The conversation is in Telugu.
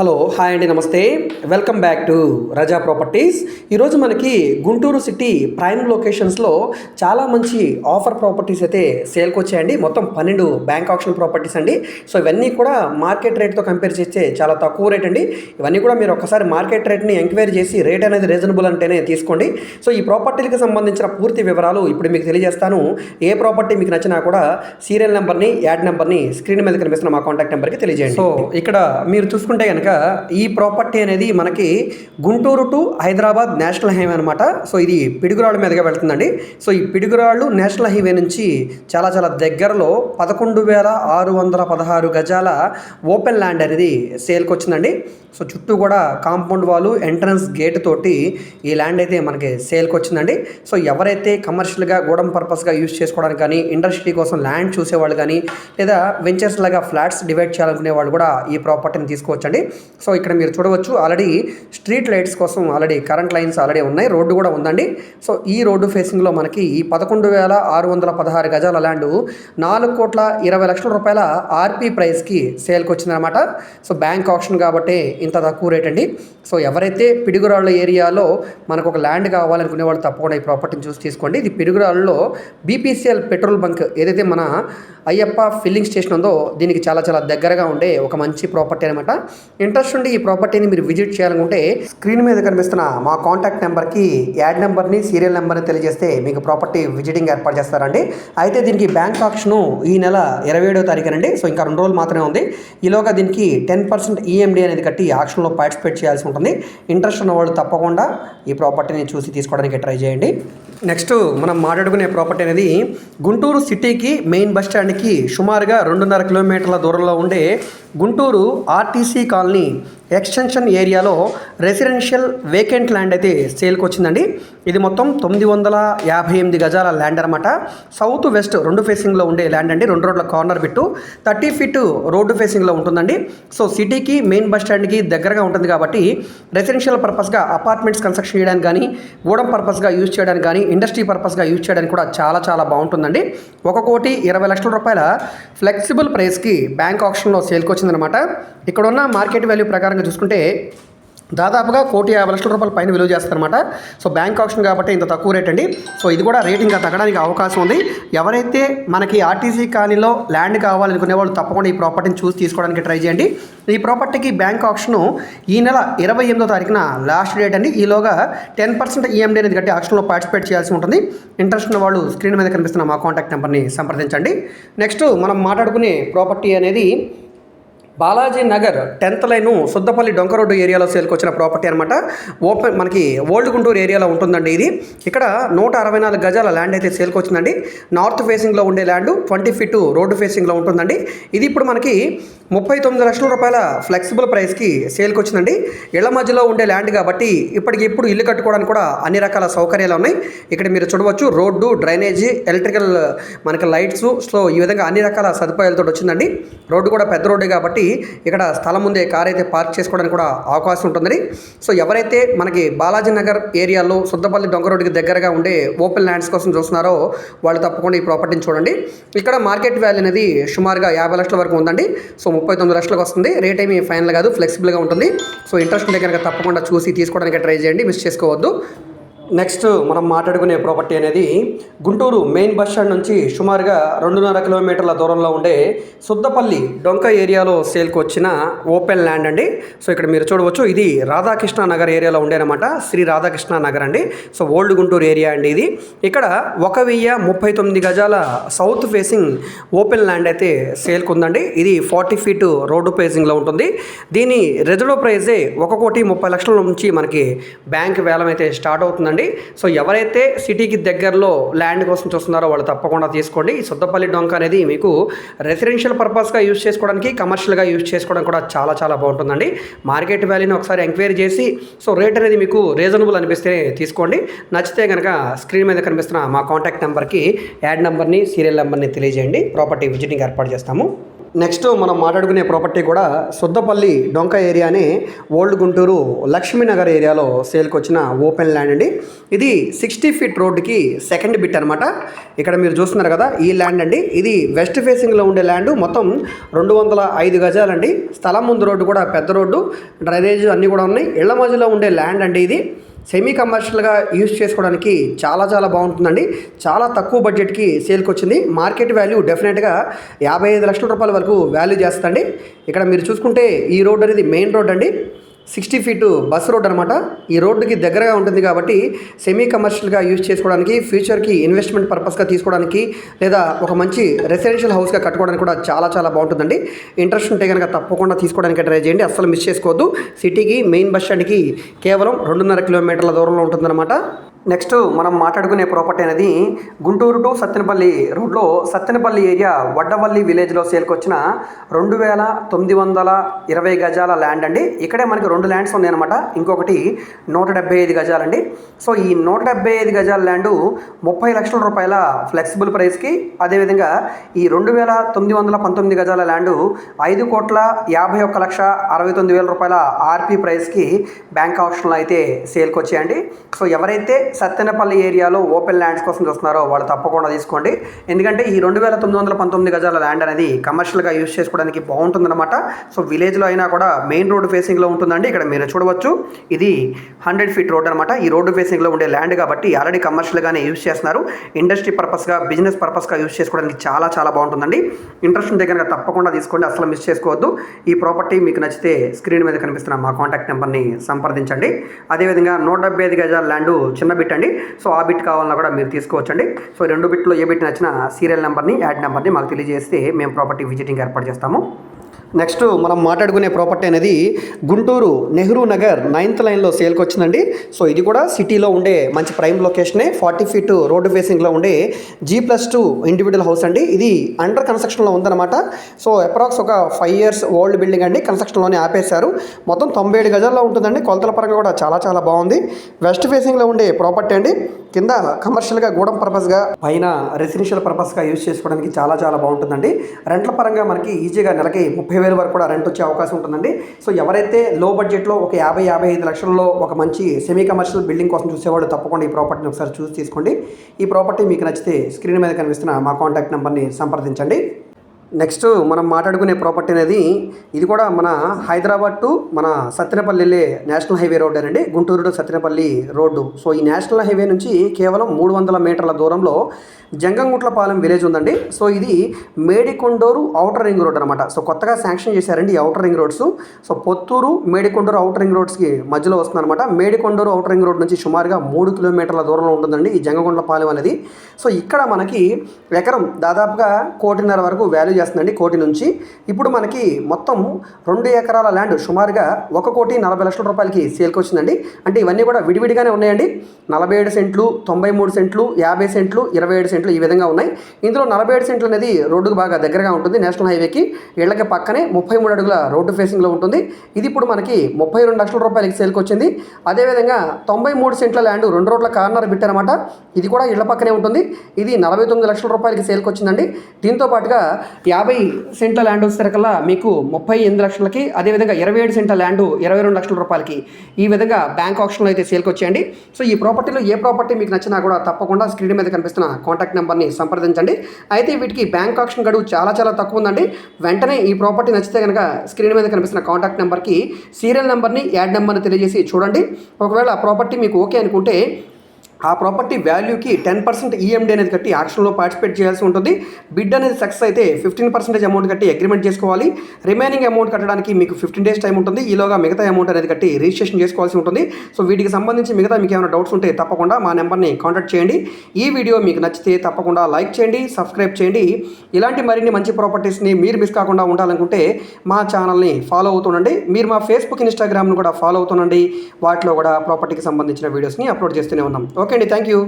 హలో హాయ్ అండి నమస్తే. Welcome back to Raza properties ఈరోజు మనకి గుంటూరు సిటీ ప్రైమ్ లొకేషన్స్లో చాలా మంచి ఆఫర్ ప్రాపర్టీస్ అయితే సేల్కి వచ్చాయండి. మొత్తం పన్నెండు బ్యాంక్ ఆప్షన్ ప్రాపర్టీస్ అండి. సో ఇవన్నీ కూడా మార్కెట్ రేట్తో కంపేర్ చేస్తే చాలా తక్కువ రేట్ అండి. ఇవన్నీ కూడా మీరు ఒకసారి మార్కెట్ రేట్ని ఎంక్వైరీ చేసి రేట్ అనేది రీజనబుల్ అంటేనే తీసుకోండి. సో ఈ ప్రాపర్టీలకు సంబంధించిన పూర్తి వివరాలు ఇప్పుడు మీకు తెలియజేస్తాను. ఏ ప్రాపర్టీ మీకు నచ్చినా కూడా సీరియల్ నెంబర్ని యాడ్ నెంబర్ని స్క్రీన్ మీద కనిపిస్తున్న మా కాంటాక్ట్ నెంబర్కి తెలియజేయండి. సో ఇక్కడ మీరు చూసుకుంటే కనుక ఈ ప్రాపర్టీ అనేది మనకి Guntur to Hyderabad national highway అనమాట సో ఇది పిడుగురాళ్ళ మీదుగా వెళ్తుందండి. సో ఈ పిడుగురాళ్ళు నేషనల్ హైవే నుంచి చాలా చాలా దగ్గరలో పదకొండు వేల ఆరు వందల పదహారు గజాల ఓపెన్ ల్యాండ్ అనేది సేల్కి వచ్చిందండి. సో చుట్టూ కూడా కాంపౌండ్ వాళ్ళు ఎంట్రన్స్ గేట్ తోటి ఈ ల్యాండ్ అయితే మనకి సేల్కి వచ్చిందండి. సో ఎవరైతే కమర్షియల్గా గోడం పర్పస్గా యూజ్ చేసుకోవడానికి కానీ ఇండస్ట్రీ కోసం ల్యాండ్ చూసేవాళ్ళు కానీ లేదా వెంచర్స్ లాగా ఫ్లాట్స్ డివైడ్ చేయాలనుకునే వాళ్ళు కూడా ఈ ప్రాపర్టీని తీసుకోవచ్చండి. సో ఇక్కడ మీరు చూడవచ్చు ఆల్రెడీ స్ట్రీట్ లైట్స్ కోసం ఆల్రెడీ కరెంట్ లైన్స్ ఆల్రెడీ ఉన్నాయి. రోడ్డు కూడా ఉందండి. సో ఈ రోడ్డు ఫేసింగ్లో మనకి ఈ పదకొండు వేల ఆరు వందల పదహారు గజాల ల్యాండ్ నాలుగు కోట్ల ఇరవై లక్షల రూపాయల ఆర్పీ ప్రైస్కి సేల్కి వచ్చిందనమాట సో బ్యాంక్ ఆప్షన్ కాబట్టి ఇంత తక్కువ రేట్ అండి. సో ఎవరైతే పిడుగురాళ్ళ ఏరియాలో మనకు ఒక ల్యాండ్ కావాలనుకునే వాళ్ళు తప్పకుండా ఈ ప్రాపర్టీని చూసి తీసుకోండి. ఇది పిడుగురాళ్ళలో బీపీసీఎల్ పెట్రోల్ బంక్ ఏదైతే మన అయ్యప్ప ఫిల్లింగ్ స్టేషన్ ఉందో దీనికి చాలా చాలా దగ్గరగా ఉండే ఒక మంచి ప్రాపర్టీ అనమాట ఇంట్రెస్ట్ ఉండి ఈ ప్రాపర్టీని మీరు విజిట్ చేయాలనుకుంటే స్క్రీన్ మీద కనిపిస్తున్న మా కాంటాక్ట్ నెంబర్కి యాడ్ నెంబర్ని సీరియల్ నెంబర్ని తెలియజేస్తే మీకు ప్రాపర్టీ విజిటింగ్ ఏర్పాటు చేస్తారండి. అయితే దీనికి బ్యాంక్ ఆప్షను ఈ నెల ఇరవై ఏడో తారీఖునండి. సో ఇంకా రెండు రోజులు మాత్రమే ఉంది. ఈలోగా దీనికి టెన్ పర్సెంట్ ఈఎండి అనేది కట్టి ఆప్షన్లో పార్టిసిపేట్ చేయాల్సి ఉంటుంది. ఇంట్రెస్ట్ ఉన్న వాళ్ళు తప్పకుండా ఈ ప్రాపర్టీని చూసి తీసుకోవడానికి ట్రై చేయండి. నెక్స్ట్ మనం మాట్లాడుకునే ప్రాపర్టీ అనేది గుంటూరు సిటీకి మెయిన్ బస్ స్టాండ్కి సుమారుగా రెండున్నర కిలోమీటర్ల దూరంలో ఉండే Guntur RTC colony only extension ఏరియాలో రెసిడెన్షియల్ వేకెంట్ ల్యాండ్ అయితే సేల్కి వచ్చిందండి. ఇది మొత్తం తొమ్మిది వందల యాభై ఎనిమిది గజాల ల్యాండ్ అనమాట సౌత్ వెస్ట్ రెండు ఫేసింగ్లో ఉండే ల్యాండ్ అండి. రెండు రోడ్ల corner bit. Thirty feet road ఫేసింగ్లో ఉంటుందండి. సో సిటీకి మెయిన్ బస్ స్టాండ్కి దగ్గరగా ఉంటుంది కాబట్టి రెసిడెన్షియల్ పర్పస్గా అపార్ట్మెంట్స్ కన్స్ట్రక్షన్ చేయడానికి కానీ గూడెం పర్పస్గా యూజ్ చేయడానికి కానీ ఇండస్ట్రీ పర్పస్గా యూజ్ చేయడానికి కూడా చాలా చాలా బాగుంటుందండి. ఒక కోటి ఇరవై లక్షల రూపాయల ఫ్లెక్సిబుల్ ప్రైస్కి బ్యాంక్ ఆప్షన్లో సేల్కి వచ్చిందనమాట ఇక్కడ ఉన్న మార్కెట్ వాల్యూ కనుక చూసుకుంటే దాదాపుగా కోటి యాభై లక్షల రూపాయల పైన విలువ చేస్తారనమాట సో బ్యాంక్ ఆప్షన్ కాబట్టి ఇంత తక్కువ రేట్ అండి. సో ఇది కూడా రేట్ ఇంకా తగ్గడానికి అవకాశం ఉంది. ఎవరైతే మనకి ఆర్టీసీ కాలనీలో ల్యాండ్ కావాలనుకునే వాళ్ళు తప్పకుండా ఈ ప్రాపర్టీని చూసి తీసుకోవడానికి ట్రై చేయండి. ఈ ప్రాపర్టీకి బ్యాంక్ ఆప్షన్ ఈ నెల ఇరవై ఎనిమిదో తారీఖున లాస్ట్ డేట్ అండి. ఈలోగా టెన్ పర్సెంట్ ఈఎండీ అనేది కట్టి ఆప్షన్లో పార్టిసిపేట్ చేయాల్సి ఉంటుంది. ఇంట్రెస్ట్ ఉన్న వాళ్ళు స్క్రీన్ మీద కనిపిస్తున్న మా కాంటాక్ట్ నెంబర్ని సంప్రదించండి. నెక్స్ట్ మనం మాట్లాడుకునే ప్రాపర్టీ అనేది బాలాజీ నగర్ టెన్త్ లైను సుద్దపల్లి డొంక రోడ్డు ఏరియాలో సేల్కి వచ్చిన ప్రాపర్టీ అనమాట ఓపెన్ మనకి ఓల్డ్ గుంటూరు ఏరియాలో ఉంటుందండి ఇది. ఇక్కడ నూట అరవై నాలుగు గజాల ల్యాండ్ అయితే సేల్కి వచ్చిందండి. నార్త్ ఫేసింగ్లో ఉండే ల్యాండ్ ట్వంటీ ఫీట్ రోడ్డు ఫేసింగ్లో ఉంటుందండి. ఇది ఇప్పుడు మనకి ముప్పై తొమ్మిది లక్షల రూపాయల ఫ్లెక్సిబుల్ ప్రైస్కి సేల్కి వచ్చిందండి ఇళ్ళ మధ్యలో ఉండే ల్యాండ్ కాబట్టి ఇప్పటికి ఇప్పుడు ఇల్లు కట్టుకోవడానికి కూడా అన్ని రకాల సౌకర్యాలు ఉన్నాయి. ఇక్కడ మీరు చూడవచ్చు రోడ్డు డ్రైనేజీ ఎలక్ట్రికల్ మనకి లైట్స్ సో ఈ విధంగా అన్ని రకాల సదుపాయాలతో వచ్చిందండి. రోడ్డు కూడా పెద్ద రోడ్డు కాబట్టి ఇక్కడ స్థలం ముందే కార్ అయితే పార్క్ చేసుకోవడానికి కూడా అవకాశం ఉంటుందండి. సో ఎవరైతే మనకి బాలాజీ నగర్ ఏరియాలో సుద్దపల్లి దొంగ రోడ్డుకి దగ్గరగా ఉండే ఓపెన్ ల్యాండ్స్ కోసం చూస్తున్నారో వాళ్ళు తప్పకుండా ఈ ప్రాపర్టీని చూడండి. ఇక్కడ మార్కెట్ వాల్యూ అనేది సుమారుగా యాభై లక్షల వరకు ఉందండి. సో ముప్పై తొమ్మిది లక్షలకు వస్తుంది. రేట్ ఏమి ఫైనల్ కాదు ఫ్లెక్సిబుల్గా ఉంటుంది. సో ఇంట్రెస్ట్ ఉంటే కనుక తప్పకుండా చూసి తీసుకోవడానికి ట్రై చేయండి. మిస్ చేసుకోవద్దు. నెక్స్ట్ మనం మాట్లాడుకునే ప్రాపర్టీ అనేది గుంటూరు మెయిన్ బస్ స్టాండ్ నుంచి సుమారుగా రెండున్నర కిలోమీటర్ల దూరంలో ఉండే సుద్దపల్లి డొంక ఏరియాలో సేల్కి వచ్చిన ఓపెన్ ల్యాండ్ అండి. సో ఇక్కడ మీరు చూడవచ్చు ఇది రాధాకృష్ణ నగర్ ఏరియాలో ఉండేనమాట. శ్రీ రాధాకృష్ణ నగర్ అండి. సో ఓల్డ్ గుంటూరు ఏరియా అండి ఇది. ఇక్కడ ఒక వెయ్యి ముప్పై తొమ్మిది గజాల సౌత్ ఫేసింగ్ ఓపెన్ ల్యాండ్ అయితే సేల్కి ఉందండి. ఇది ఫార్టీ ఫీట్ రోడ్డు ఫేసింగ్లో ఉంటుంది. దీని రెజుడో ప్రైజే ఒక కోటి ముప్పై లక్షల నుంచి మనకి బ్యాంక్ వేలం అయితే స్టార్ట్ అవుతుందండి. సో ఎవరైతే సిటీకి దగ్గరలో ల్యాండ్ కోసం చూస్తున్నారో వాళ్ళు తప్పకుండా తీసుకోండి. ఈ సుద్దపల్లి డొంక అనేది మీకు రెసిడెన్షియల్ పర్పస్గా యూజ్ చేసుకోవడానికి కమర్షియల్గా యూజ్ చేసుకోవడం కూడా చాలా చాలా బాగుంటుందండి. మార్కెట్ వాల్యూని ఒకసారి ఎంక్వైరీ చేసి సో రేట్ అనేది మీకు రీజనబుల్ అనిపిస్తే తీసుకోండి. నచ్చితే కనుక స్క్రీన్ మీద కనిపిస్తున్న మా కాంటాక్ట్ నెంబర్కి యాడ్ నెంబర్ని సీరియల్ నెంబర్ని తెలియజేయండి. ప్రాపర్టీ విజిటింగ్ ఏర్పాటు చేస్తాము. నెక్స్ట్ మనం మాట్లాడుకునే ప్రాపర్టీ కూడా సుద్దపల్లి డొంక ఏరియానే ఓల్డ్ గుంటూరు లక్ష్మీనగర్ ఏరియాలో సేల్కి వచ్చిన ఓపెన్ ల్యాండ్ అండి. ఇది సిక్స్టీ ఫీట్ రోడ్డుకి సెకండ్ బిట్ అనమాట ఇక్కడ మీరు చూస్తున్నారు కదా ఈ ల్యాండ్ అండి. ఇది వెస్ట్ ఫేసింగ్లో ఉండే ల్యాండ్ మొత్తం రెండు వందల ఐదు గజాలండి. స్థలం ముందు రోడ్డు కూడా పెద్ద రోడ్డు డ్రైనేజ్ అన్నీ కూడా ఉన్నాయి. ఇళ్ళ మధ్యలో ఉండే ల్యాండ్ అండి ఇది. సెమీ కమర్షియల్గా యూజ్ చేసుకోవడానికి చాలా చాలా బాగుంటుందండి. చాలా తక్కువ బడ్జెట్కి సేల్కి వచ్చింది మార్కెట్ వాల్యూ డెఫినెట్గా యాభై ఐదు లక్షల రూపాయల వరకు వాల్యూ చేస్తండి ఇక్కడ మీరు చూసుకుంటే ఈ రోడ్ అనేది మెయిన్ రోడ్ అండి. సిక్స్టీ ఫీటు బస్ రోడ్ అనమాట ఈ రోడ్డుకి దగ్గరగా ఉంటుంది కాబట్టి సెమీ కమర్షియల్గా యూజ్ చేసుకోవడానికి ఫ్యూచర్కి ఇన్వెస్ట్మెంట్ పర్పస్గా తీసుకోవడానికి లేదా ఒక మంచి రెసిడెన్షియల్ హౌస్గా కట్టుకోవడానికి కూడా చాలా చాలా బాగుంటుందండి. ఇంట్రెస్ట్ ఉంటే కనుక తప్పకుండా తీసుకోవడానికి ట్రై చేయండి. అస్సలు మిస్ చేసుకోవద్దు. సిటీకి మెయిన్ బస్ స్టాండ్కి కేవలం రెండున్నర కిలోమీటర్ల దూరంలో ఉంటుందన్నమాట. నెక్స్ట్ మనం మాట్లాడుకునే ప్రాపర్టీ అనేది గుంటూరు టు సత్తెనపల్లి రోడ్లో సత్తెనపల్లి ఏరియా వడ్డవల్లి విలేజ్లో సేల్కి వచ్చిన రెండు వేల తొమ్మిది వందల ఇరవై గజాల ల్యాండ్ అండి. ఇక్కడే మనకి రెండు ల్యాండ్స్ ఉన్నాయన్నమాట. ఇంకొకటి నూట డెబ్బై ఐదు గజాలండి. సో ఈ నూట డెబ్బై ఐదు గజాల ల్యాండు ముప్పై లక్షల రూపాయల ఫ్లెక్సిబుల్ ప్రైస్కి అదేవిధంగా ఈ రెండు వేల తొమ్మిది వందల పంతొమ్మిది గజాల ల్యాండు ఐదు కోట్ల యాభై ఒక్క లక్ష అరవై తొమ్మిది వేల రూపాయల ఆర్పీ ప్రైస్కి బ్యాంక్ ఆప్షన్లో అయితే సేల్కి వచ్చాయండి సో ఎవరైతే సత్తెనపల్లి ఏరియాలో ఓపెన్ ల్యాండ్స్ కోసం చూస్తున్నారో వాళ్ళు తప్పకుండా తీసుకోండి. ఎందుకంటే ఈ రెండు వేల తొమ్మిది వందల పంతొమ్మిది గజాల ల్యాండ్ అనేది కమర్షియల్గా యూజ్ చేసుకోవడానికి బాగుంటుందన్నమాట. సో విలేజ్లో అయినా కూడా మెయిన్ రోడ్ ఫేసింగ్లో ఉంటుందండి. ఇక్కడ మీరు చూడవచ్చు. ఇది హండ్రెడ్ ఫీట్ రోడ్ అనమాట ఈ రోడ్డు ఫేసింగ్లో ఉండే ల్యాండ్ కాబట్టి ఆల్రెడీ కమర్షియల్గానే యూజ్ చేస్తున్నారు. ఇండస్ట్రీ పర్పస్గా బిజినెస్ పర్పస్గా యూజ్ చేసుకోవడానికి చాలా చాలా బాగుంటుందండి. ఇంట్రెస్ట్ ఉంటే కనుక తప్పకుండా తీసుకోండి. అసలు మిస్ చేసుకోవద్దు. ఈ ప్రాపర్టీ మీకు నచ్చితే స్క్రీన్ మీద కనిపిస్తున్న మా కాంటాక్ట్ నెంబర్ని సంప్రదించండి. అదేవిధంగా నూట డెబ్బై ఐదు గజాల ల్యాండ్ చిన్న బిట్ అండి. సో ఆ బిట్ కావాలన్నా కూడా మీరు తీసుకోవచ్చండి. సో రెండు బిట్లో ఏ బిట్ నచ్చినా సీరియల్ నెంబర్ని యాడ్ నెంబర్ని మాకు తెలియజేస్తే మేము ప్రాపర్టీ విజిటింగ్ ఏర్పాటు చేస్తాము. నెక్స్ట్ మనం మాట్లాడుకునే ప్రాపర్టీ అనేది గుంటూరు నెహ్రూ నగర్ నైన్త్ లైన్లో సేల్కి వచ్చిందండి సో ఇది కూడా సిటీలో ఉండే మంచి ప్రైమ్ లొకేషనే ఫార్టీ ఫీట్ రోడ్డు ఫేసింగ్లో ఉండే G plus two individual house అండి. ఇది అండర్ కన్స్ట్రక్షన్లో ఉందన్నమాట. సో అప్రాక్స్ ఒక ఫైవ్ ఇయర్స్ ఓల్డ్ బిల్డింగ్ అండి కన్స్ట్రక్షన్లోనే ఆపేశారు. మొత్తం తొంభై ఏడు గజాల్లో ఉంటుందండి. కొలతల పరంగా కూడా చాలా చాలా బాగుంది. వెస్ట్ ఫేసింగ్లో ఉండే ప్రాపర్టీ అండి. కింద కమర్షియల్గా గూడెం పర్పస్గా పైన రెసిడెన్షియల్ పర్పస్గా యూజ్ చేసుకోవడానికి చాలా చాలా బాగుంటుందండి. రెంట్ల పరంగా మనకి ఈజీగా నెలకి ముప్పై వేల వరకు కూడా రెంట్ వచ్చే అవకాశం ఉంటుందండి. సో ఎవరైతే లో బడ్జెట్లో ఒక యాభై యాభై ఐదు లక్షల్లో ఒక మంచి సెమీ కమర్షియల్ బిల్డింగ్ కోసం చూసేవాళ్ళు తప్పకుండా ఈ ప్రాపర్టీని ఒకసారి చూసి తీసుకోండి. ఈ ప్రాపర్టీ మీకు నచ్చితే స్క్రీన్ మీద కనిపిస్తున్న మా కాంటాక్ట్ నెంబర్ని సంప్రదించండి. నెక్స్ట్ మనం మాట్లాడుకునే ప్రాపర్టీ అనేది ఇది కూడా మన హైదరాబాద్ టు మన సత్తెనపల్లి వెళ్ళే నేషనల్ హైవే రోడ్ అండి. Guntur to Sattenapalli road so ఈ నేషనల్ హైవే నుంచి కేవలం మూడు వందల మీటర్ల దూరంలో జంగంగుట్లపాలెం విలేజ్ ఉందండి. సో ఇది మేడికొండూరు అవుటర్ రింగ్ రోడ్ అనమాట సో కొత్తగా శాంక్షన్ చేశారండి ఈ outer ring roads. So Potturu Medikonduru outer ring రోడ్స్కి మధ్యలో వస్తుందన్నమాట మేడికొండూరు అవుటర్ రింగ్ రోడ్ నుంచి సుమారుగా మూడు కిలోమీటర్ల దూరంలో ఉంటుందండి ఈ జంగగుండ్లపాలెం అనేది. సో ఇక్కడ మనకి ఎకరం దాదాపుగా కోటిన్నర వరకు వాల్యూ చేస్తుందండి కోటి నుంచి. ఇప్పుడు మనకి మొత్తం రెండు ఎకరాల ల్యాండ్ సుమారుగా ఒక కోటి నలభై లక్షల రూపాయలకి సేల్కి వచ్చిందండి అంటే ఇవన్నీ కూడా విడివిడిగానే ఉన్నాయండి. నలభై ఏడు సెంట్లు తొంభై మూడు సెంట్లు యాభై సెంట్లు ఇరవై ఏడు సెంట్లు ఈ విధంగా ఉన్నాయి. ఇందులో నలభై ఏడు సెంట్లు అనేది రోడ్డుకు బాగా దగ్గరగా ఉంటుంది. నేషనల్ హైవేకి ఇళ్ళకి పక్కనే ముప్పై మూడు అడుగుల రోడ్డు ఫేసింగ్లో ఉంటుంది. ఇది ఇప్పుడు మనకి ముప్పై రెండు లక్షల రూపాయలకి సేల్కి వచ్చింది అదేవిధంగా తొంభై మూడు సెంట్ల ల్యాండ్ రెండు రోడ్ల కార్నర్ పెట్టారన్నమాట. ఇది కూడా ఇళ్ళ పక్కనే ఉంటుంది. ఇది నలభై తొమ్మిది లక్షల రూపాయలకి సేల్కి వచ్చిందండి దీంతో పాటుగా యాభై సెంట్ల ల్యాండ్ వచ్చేసరికల్లా మీకు ముప్పై ఎనిమిది లక్షలకి అదేవిధంగా ఇరవై ఏడు సెంట్ల ల్యాండ్ ఇరవై రెండు లక్షల రూపాయలకి ఈ విధంగా బ్యాంక్ ఆప్షన్లో అయితే సేల్కి వచ్చేయండి. సో ఈ ప్రాపర్టీలో ఏ ప్రాపర్టీ మీకు నచ్చినా కూడా తప్పకుండా స్క్రీన్ మీద కనిపిస్తున్న కాంటాక్ట్ నెంబర్ని సంప్రదించండి. అయితే వీటికి బ్యాంక్ ఆప్షన్ గడువు చాలా చాలా తక్కువ ఉందండి. వెంటనే ఈ ప్రాపర్టీ నచ్చితే కనుక స్క్రీన్ మీద కనిపిస్తున్న కాంటాక్ట్ నెంబర్కి సీరియల్ నెంబర్ని యాడ్ నెంబర్ని తెలియజేసి చూడండి. ఒకవేళ ఆ ప్రాపర్టీ మీకు ఓకే అనుకుంటే ఆ ప్రాపర్టీ వాల్యూకి టెన్ పర్సెంట్ ఈఎండి అనేది కట్టి యాక్షన్లో పార్టిసిపేట్ చేయాల్సి ఉంటుంది. బిడ్ అనేది సక్సెస్ అయితే ఫిఫ్టీన్ పర్సెంటేజ్ అమౌంట్ కట్టి అగ్రిమెంట్ చేసుకోవాలి. రిమైనింగ్ అమౌంట్ కట్టడానికి మీకు ఫిఫ్టీన్ డేస్ టైం ఉంటుంది. ఈలోగా మిగతా అమౌంట్ అనేది కట్టి రిజిస్ట్రేషన్ చేసుకోవాల్సి ఉంటుంది. సో వీటికి సంబంధించి మిగతా మీకు ఏమైనా డౌట్స్ ఉంటే తప్పకుండా మా నెంబర్ని కాంటాక్ట్ చేయండి. ఈ వీడియో మీకు నచ్చితే తప్పకుండా లైక్ చేయండి సబ్స్క్రైబ్ చేయండి. ఇలాంటి మరిన్ని మంచి ప్రాపర్టీస్ని మీరు మిస్ కాకుండా ఉండాలనుకుంటే మా ఛానల్ని ఫాలో అవుతుండండి మీరు మా ఫేస్బుక్ ఇన్స్టాగ్రామ్ను కూడా ఫాలో అవుతుండండి వాటిలో కూడా ప్రాపర్టీకి సంబంధించిన వీడియోస్ని అప్లోడ్ చేస్తూనే ఉన్నాం. ఓకే? ఓకే అండి థ్యాంక్ యూ